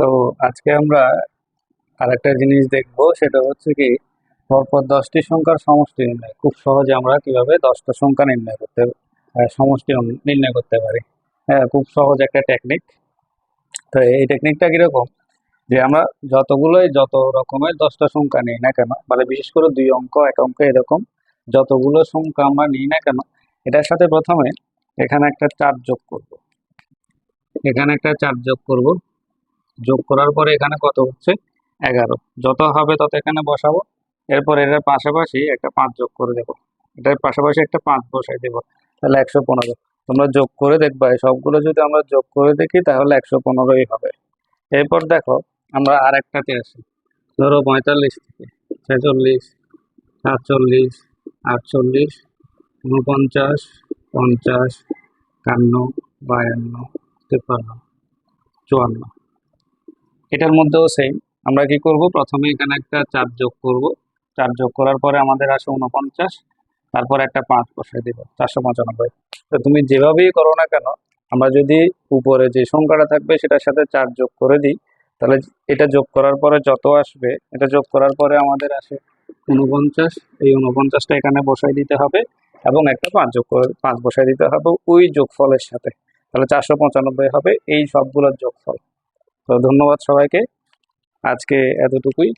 তো আজকে আমরা আরেকটা জিনিস দেখব, সেটা হচ্ছে কি, পরপর দশটি সংখ্যার সমষ্টি নির্ণয়। খুব সহজে আমরা কীভাবে দশটা সংখ্যা নির্ণয় করতে সমষ্টি নির্ণয় করতে পারি। হ্যাঁ খুব সহজ একটা টেকনিক তো এই টেকনিকটা কীরকম? যে আমরা যতগুলোই, যত রকমের দশটা সংখ্যা নিই না কেন মানে বিশেষ করে দুই অঙ্ক, এক অঙ্ক এরকম, যতগুলো সংখ্যা আমরা নিই না কেন, এটার সাথে প্রথমে এখানে একটা চার যোগ করব। এখানে একটা চার যোগ করব। যোগ করার পরে এখানে কত হচ্ছে? এগারো। যত হবে তত এখানে বসাবো। এরপর এটার পাশাপাশি একটা পাঁচ যোগ করে দেবো। এটার পাশাপাশি একটা পাঁচ বসাই দেবো। তাহলে একশো পনেরো। তোমরা যোগ করে দেখবা সবগুলো যদি আমরা যোগ করে দেখি, তাহলে একশো পনেরোই হবে। এরপর দেখো, আমরা আর একটাতে আসি। ধরো পঁয়তাল্লিশ থেকে ছেচল্লিশ, সাতচল্লিশ, আটচল্লিশ উনপঞ্চাশ পঞ্চাশ, একান্ন, বায়ান্ন তিপ্পান্ন চুয়ান্ন। এটার মধ্যেও সেম আমরা কি করব? প্রথমে এখানে একটা চার যোগ করব। চার যোগ করার পরে আমাদের আসে উনপঞ্চাশ তারপর একটা পাঁচ বসাই দিব, চারশো পঁচানব্বই। তো তুমি যেভাবেই করো না কেন, আমরা যদি উপরে যে সংখ্যাটা থাকবে সেটার সাথে চার যোগ করে দিই, তাহলে এটা যোগ করার পরে যত আসবে, এটা যোগ করার পরে আমাদের আসে উনপঞ্চাশ এই উনপঞ্চাশটা এখানে বসাই দিতে হবে এবং একটা পাঁচ যোগ করে, পাঁচ বসাই দিতে হবে ওই যোগফলের সাথে। তাহলে চারশো পঁচানব্বই হবে, এই সবগুলোর যোগফল। তো ধন্যবাদ সবাইকে। আজকে এতটুকুই।